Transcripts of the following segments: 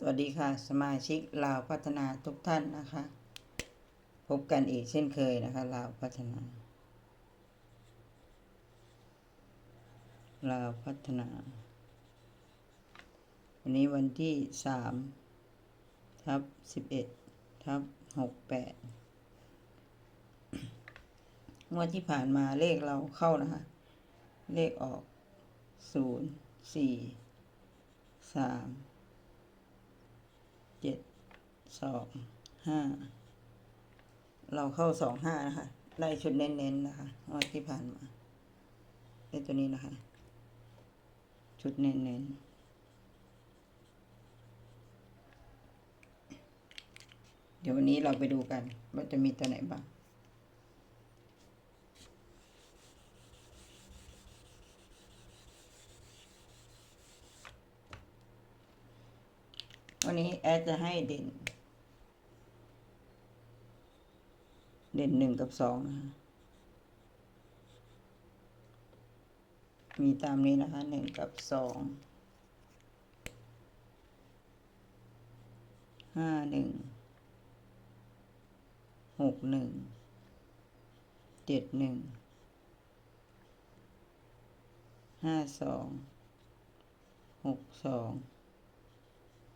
สวัสดีค่ะ สมาชิกลาวพัฒนาทุกท่านนะคะ พบกันอีกเช่นเคยนะคะลาวพัฒนาลาวพัฒนา วันนี้วันที่สามทับสิบเอ็ดทับหกแปดงวดที่ผ่านมาเลขเราเข้านะคะ เลขออกศูนย์สี่สาม สองห้าเราเข้าสองห้านะคะ ได้ชุดเน้นๆนะคะงวดที่ผ่านมาได้ตัวนี้นะคะ ชุดเน้นๆเดี๋ยววันนี้เราไปดูกัน ว่าจะมีตัวไหนบ้าง วันนี้แอดจะให้เด่น เด่นหนึ่งกับสองนะคะมีตามนี้นะคะหนึ่งกับสองห้าหนึ่งหกหนึ่งเจ็ดหนึ่งห้าสองหกสอง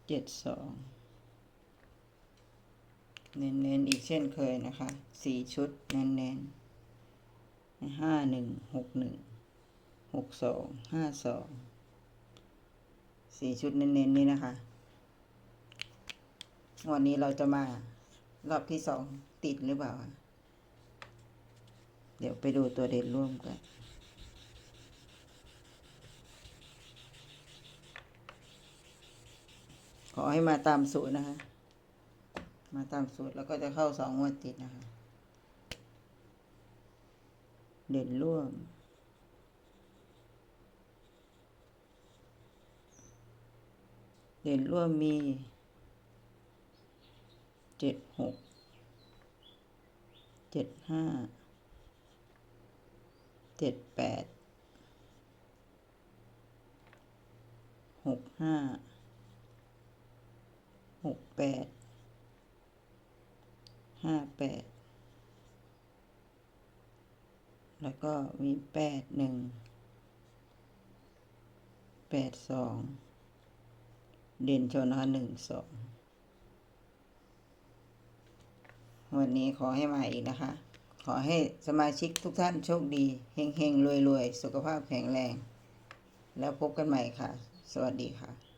เจ็ดสอง เน้นๆอีกเช่นเคยนะคะสี่ชุดเน้นๆห้าหนึ่งหกหนึ่งหกสองห้าสองสี่ชุดเน้นๆนี่นะคะวันนี้เราจะมารอบที่สองติดหรือเปล่าคะเดี๋ยวไปดูตัวเด่นร่วมกันขอให้มาตามสูตรนะคะ มาตามสูตรแล้วก็จะเข้าสองงวดติดนะคะ เด่นร่วม เด่นร่วมมีเจ็ดหกเจ็ดห้าเจ็ดแปดหกห้าหกแปด ห้าแปดแล้วก็มีแปดหนึ่งแปดสองเด่นชนนะคะหนึ่งสองวันนี้ขอให้มาอีกนะคะ ขอให้สมาชิกทุกท่านโชคดี เฮงเฮงรวยรวย ๆ สุขภาพแข็งแรง แล้วพบกันใหม่ค่ะ สวัสดีค่ะ